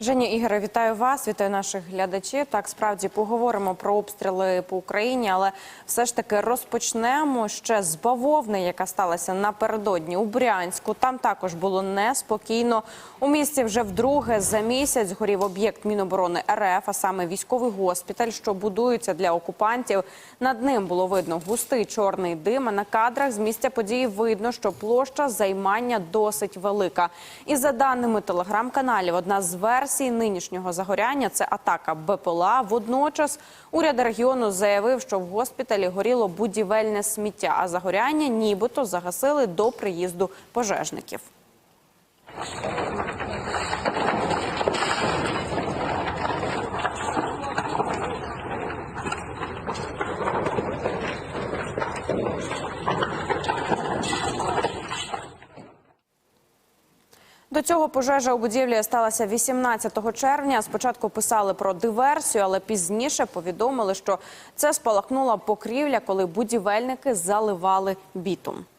Женя Ігоре, вітаю вас, вітаю наших глядачів. Так, справді поговоримо про обстріли по Україні, але все ж таки розпочнемо ще з бавовни, яка сталася напередодні у Брянську. Там також було неспокійно. У місті вже вдруге за місяць горів об'єкт Міноборони РФ, а саме військовий госпіталь, що будується для окупантів. Над ним було видно густий чорний дим. А на кадрах з місця події видно, що площа займання досить велика. І за даними телеграм-каналів, одна з версій нинішнього загоряння це атака БПЛА. Водночас уряд регіону заявив, що в госпіталі горіло будівельне сміття, а загоряння нібито загасили до приїзду пожежників. До цього пожежа у будівлі сталася 18 червня. Спочатку писали про диверсію, але пізніше повідомили, що це спалахнула покрівля, коли будівельники заливали бітум.